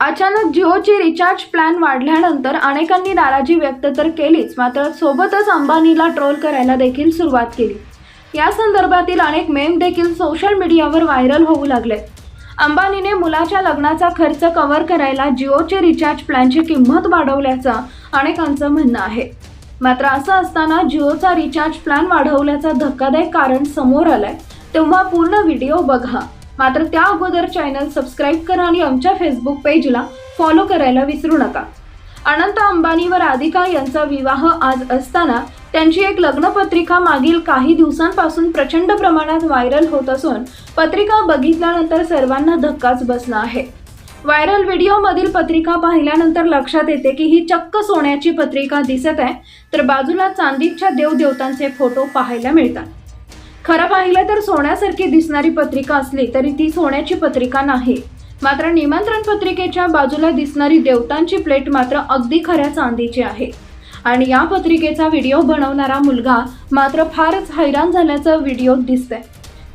अचानक जिओची recharge plan वाढल्यानंतर अनेकांनी नाराजी व्यक्त तर केलीच मात्र सोबतच अंबानीला ट्रोल करायला देखील सुरुवात केली. या संदर्भातील अनेक मेम देखील सोशल मीडियावर व्हायरल होऊ लागले. अंबानीने मुलाच्या लग्नाचा खर्च कव्हर करायला जिओचे रिचार्ज प्लॅनची किंमत वाढवल्याचं अनेकांचं म्हणणं आहे. मात्र असं असताना जिओचा रिचार्ज प्लॅन वाढवल्याचा धक्कादायक कारण समोर आलंय. तेव्हा पूर्ण व्हिडिओ बघा. मात्र त्या अगोदर चॅनल सबस्क्राईब करा आणि आमच्या फेसबुक पेजला फॉलो करायला विसरू नका. अनंत अंबानी व राधिका यांचा विवाह आज असताना त्यांची एक लग्नपत्रिका मागील काही दिवसांपासून प्रचंड प्रमाणात व्हायरल होत असून पत्रिका बघितल्यानंतर सर्वांना धक्काच बसला आहे. व्हायरल व्हिडिओमधील पत्रिका पाहिल्यानंतर लक्षात येते की ही चक्क सोन्याची पत्रिका दिसत आहे तर बाजूला चांदीच्या देवदेवतांचे फोटो पाहायला मिळतात. खरं पाहिलं तर सोन्यासारखी दिसणारी पत्रिका असली तरी ती सोन्याची पत्रिका नाही. मात्र निमंत्रण पत्रिकेच्या बाजूला दिसणारी देवतांची प्लेट मात्र अगदी खऱ्या चांदीची आहे. आणि या पत्रिकेचा व्हिडिओ बनवणारा मुलगा मात्र फारच हैराण झाल्याचं व्हिडिओत दिसतंय.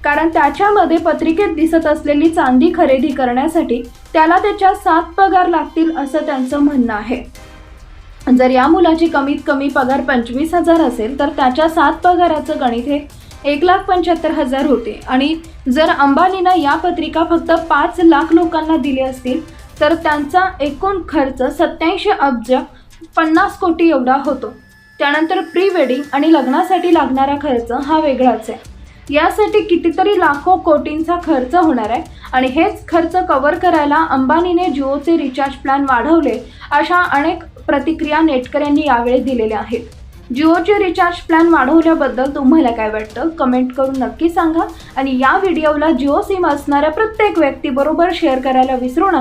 कारण त्याच्यामध्ये पत्रिकेत दिसत असलेली चांदी खरेदी करण्यासाठी त्याला त्याच्या सात पगार लागतील असं त्यांचं म्हणणं आहे. जर या मुलाची कमीत कमी पगार पंचवीस हजार असेल तर त्याच्या सात पगाराचं गणित हे एक लाख पंच्याहत्तर हजार होते. आणि जर अंबानीनं या पत्रिका फक्त पाच लाख लोकांना दिले असतील तर त्यांचा एकूण खर्च सत्याऐंशी अब्ज पन्नास कोटी एवढा होतो. त्यानंतर प्री वेडिंग आणि लग्नासाठी लागणारा खर्च हा वेगळाच आहे. यासाठी कितीतरी लाखो कोटींचा खर्च होणार आहे आणि हेच खर्च कव्हर करायला अंबानीने जिओचे रिचार्ज प्लॅन वाढवले अशा अनेक प्रतिक्रिया नेटकऱ्यांनी यावेळी दिलेल्या आहेत. जिओचे रिचार्ज प्लॅन वाढवल्याबद्दल तुम्हाला काय वाटतं? कमेंट करून नक्की सांगा. आणि या व्हिडिओला जिओ सिम असणाऱ्या प्रत्येक व्यक्तीबरोबर शेअर करायला विसरू नका.